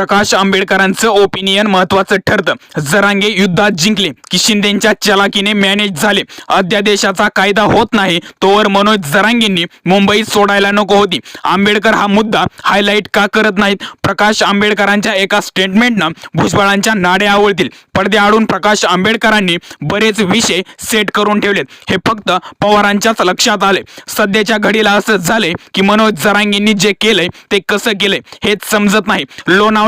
प्रकाश आंबेडकरांचं opinion महत्वाचं ठरतं. जरांगे युद्धात जिंकले की शिंदेच्या चलाकीने मॅनेज झाले. अध्यादेशाचा कायदा होत नाही तोवर मनोज जरांगेंनी मुंबईत सोडायला नको होती. आंबेडकर हा मुद्दा हायलाईट का करत नाहीत? प्रकाश आंबेडकरांच्या एका स्टेटमेंटनं भुजबळांच्या नाड्या आवळतील. पडद्याआडून प्रकाश आंबेडकरांनी बरेच विषय सेट करून ठेवलेत. हे फक्त पवारांच्याच लक्षात आले. सध्याच्या घडीला असं झाले की मनोज जरांगेंनी जे केलंय ते कसं केलंय हेच समजत नाही.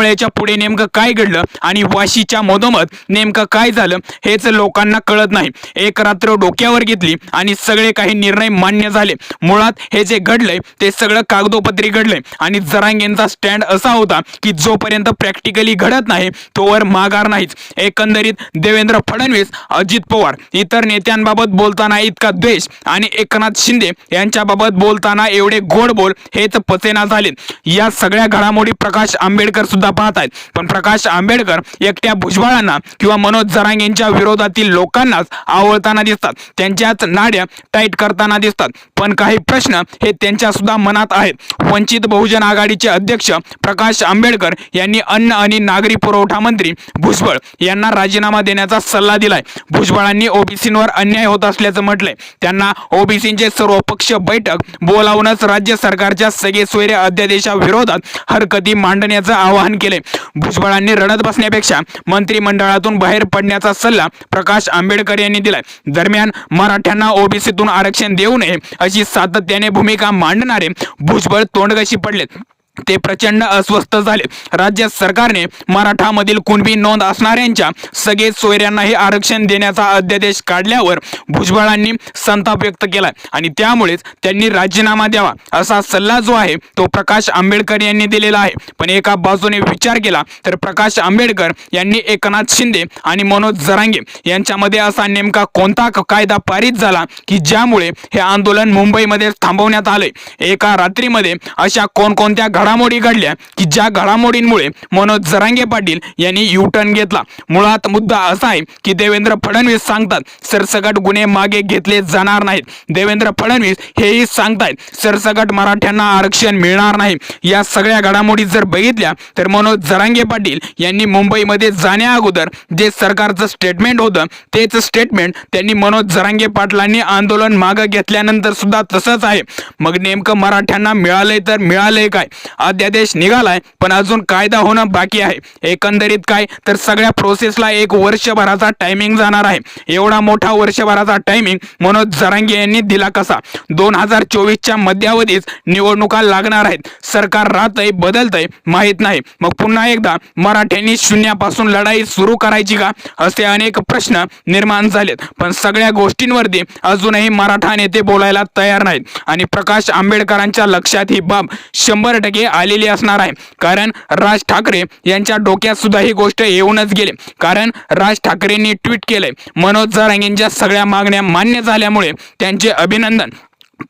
लोणावळ्याच्या पुढे नेमकं काय घडलं आणि वाशीच्या मधोमध नेमकं काय झालं हेच लोकांना कळत नाही. एक रात्र डोक्यावर घेतली आणि सगळे काही निर्णय मान्य झाले. मुळात हे जे घडलंय ते सगळं कागदोपत्री घडलंय. आणि जरांगेंचा स्टँड असा होता की जोपर्यंत प्रॅक्टिकली घडत नाही तोवर माघार नाहीच. एकंदरीत देवेंद्र फडणवीस अजित पवार इतर नेत्यांबाबत बोलताना इतका द्वेष आणि एकनाथ शिंदे यांच्याबाबत बोलताना एवढे गोड बोल हेच पचेना झाले या सगळ्या घडामोडी प्रकाश आंबेडकर सुद्धा पाहत आहेत पण प्रकाश आंबेडकर एकट्या भुजबळांना किंवा मनोज जरांगेंच्या विरोधातील लोकांनाच आवळताना दिसतात. त्यांच्याच नाड्या टाईट करताना दिसतात. पण काही प्रश्न हे त्यांच्या सुद्धा मनात आहेत. वंचित बहुजन आघाडीचे अध्यक्ष प्रकाश आंबेडकर यांनी अन्न आणि नागरी पुरवठा मंत्री भुजबळ यांना राजीनामा देण्याचा सल्ला दिलाय. भुजबळांनी ओबीसींवर अन्याय होत असल्याचं म्हटलंय. त्यांना ओबीसींचे सर्व पक्ष बैठक बोलावूनच राज्य सरकारच्या सगळे सोयरे अध्यादेशाविरोधात हरकती मांडण्याचं आवाहन केले. भुजबळांनी रडत बसण्यापेक्षा मंत्रिमंडळातून बाहेर पडण्याचा सल्ला प्रकाश आंबेडकर यांनी दिलाय. दरम्यान मराठ्यांना ओबीसीतून आरक्षण देऊ नये अशी सातत्याने भूमिका मांडणारे भुजबळ तोंडगशी पडलेत. ते प्रचंड अस्वस्थ झाले. राज्य सरकारने मराठामधील कुणबी नोंद असणाऱ्यांच्या सगळे सोयऱ्यांनाही आरक्षण देण्याचा अध्यादेश काढल्यावर भुजबळांनी संताप व्यक्त केला. आणि त्यामुळेच त्यांनी राजीनामा द्यावा असा सल्ला जो आहे तो प्रकाश आंबेडकर यांनी दिलेला आहे. पण एका बाजूने विचार केला तर प्रकाश आंबेडकर यांनी एकनाथ शिंदे आणि मनोज जरांगे यांच्यामध्ये असा नेमका कोणता कायदा पारित झाला की ज्यामुळे हे आंदोलन मुंबईमध्ये थांबवण्यात आले एका रात्रीमध्ये अशा कोणकोणत्या घडामोडी घडल्या की ज्या घडामोडींमुळे मनोज जरांगे पाटील यांनी यू टर्न घेतला. मुळात मुद्दा असा आहे की देवेंद्र फडणवीस सांगतात सरसकट गुन्हे मागे घेतले जाणार नाहीत. देवेंद्र फडणवीस हेही सांगतायत सरसकट मराठ्यांना आरक्षण मिळणार नाही. या सगळ्या घडामोडी जर बघितल्या तर मनोज जरांगे पाटील यांनी मुंबईमध्ये जाण्या अगोदर जे सरकारचं स्टेटमेंट होतं तेच स्टेटमेंट त्यांनी मनोज जरांगे पाटलांनी आंदोलन मागं घेतल्यानंतर सुद्धा तसंच आहे. मग नेमकं मराठ्यांना मिळालंय तर मिळालंय काय? अध्यादेश निघालाय पण अजून कायदा होणं बाकी आहे. एकंदरीत काय तर सगळ्या प्रोसेसला एक वर्षभराचा टायमिंग जाणार आहे. एवढा मोठा वर्षभराचा टायमिंग मनोज जरांगे यांनी दिला कसा? दोन हजार चोवीसच्या मध्यावधीच निवडणुका लागणार आहेत. सरकार राहतंय बदलतंय माहीत नाही. मग पुन्हा एकदा मराठ्यांनी शून्यापासून लढाई सुरू करायची का? असे अनेक प्रश्न निर्माण झालेत. पण सगळ्या गोष्टींवरती अजूनही मराठा नेते बोलायला तयार नाहीत. आणि प्रकाश आंबेडकरांच्या लक्षात ही बाब शंभर टक्के आलेली असणार आहे. कारण राज ठाकरे यांच्या डोक्यात सुद्धा ही गोष्ट येऊनच गेली. कारण राज ठाकरेंनी ट्विट केलंय. मनोज जरांगेंच्या सगळ्या मागण्या मान्य झाल्यामुळे त्यांचे अभिनंदन.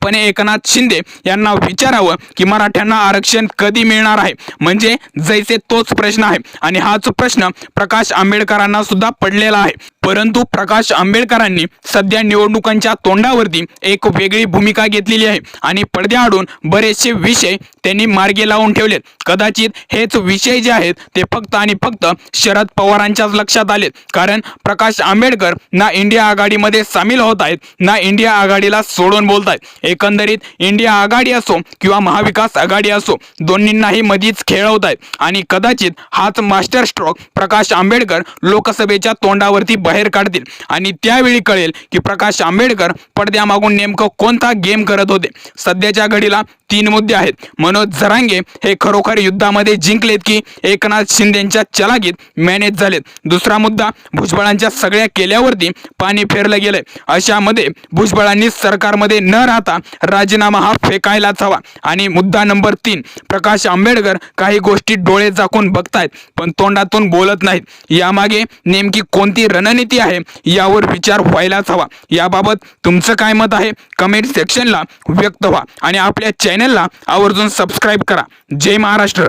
पण एकनाथ शिंदे यांना विचारावं की मराठ्यांना आरक्षण कधी मिळणार आहे? म्हणजे जैसे तोच प्रश्न आहे. आणि हाच प्रश्न प्रकाश आंबेडकरांना सुद्धा पडलेला आहे. परंतु प्रकाश आंबेडकरांनी सध्या निवडणुकांच्या तोंडावरती एक वेगळी भूमिका घेतलेली आहे. आणि पडद्याआडून बरेचसे विषय त्यांनी मार्गे लावून ठेवलेत. कदाचित हेच विषय जे आहेत ते फक्त आणि फक्त शरद पवारांच्याच लक्षात आलेत. कारण प्रकाश आंबेडकर ना इंडिया आघाडीमध्ये सामील होत आहेत ना इंडिया आघाडीला सोडून बोलत आहेत एकंदरीत इंडिया आघाडी असो किंवा महाविकास आघाडी असो दोन्हींनाही मधीच खेळवत आहेत आणि कदाचित हाच मास्टर स्ट्रोक प्रकाश आंबेडकर लोकसभेच्या तोंडावरती बाहेर काढतील. आणि त्यावेळी कळेल की प्रकाश आंबेडकर पडद्यामागून नेमकं कोणता गेम करत होते. सध्याच्या घडीला तीन मुद्दे आहेत. मनोज झरांगे हे खरोखर युद्धामध्ये जिंकलेत की एकनाथ शिंदेच्या चलाकीत मॅनेज झालेत. दुसरा मुद्दा भुजबळांच्या सगळ्या केल्यावरती पाणी फेरलं गेलंय. अशामध्ये भुजबळांनी सरकारमध्ये न राहता राजीनामा हा फेकायलाच हवा. आणि मुद्दा नंबर तीन प्रकाश आंबेडकर काही गोष्टी डोळे झाकून बघतायत पण तोंडातून बोलत नाहीत. यामागे नेमकी कोणती रणनीती आहे? यावर विचार व्हायलाच हवा. याबाबत तुमचं काय मत आहे? कमेंट सेक्शनला व्यक्त व्हा आणि आपल्या चॅनलला आवर्जून सबस्क्राईब करा. जय महाराष्ट्र.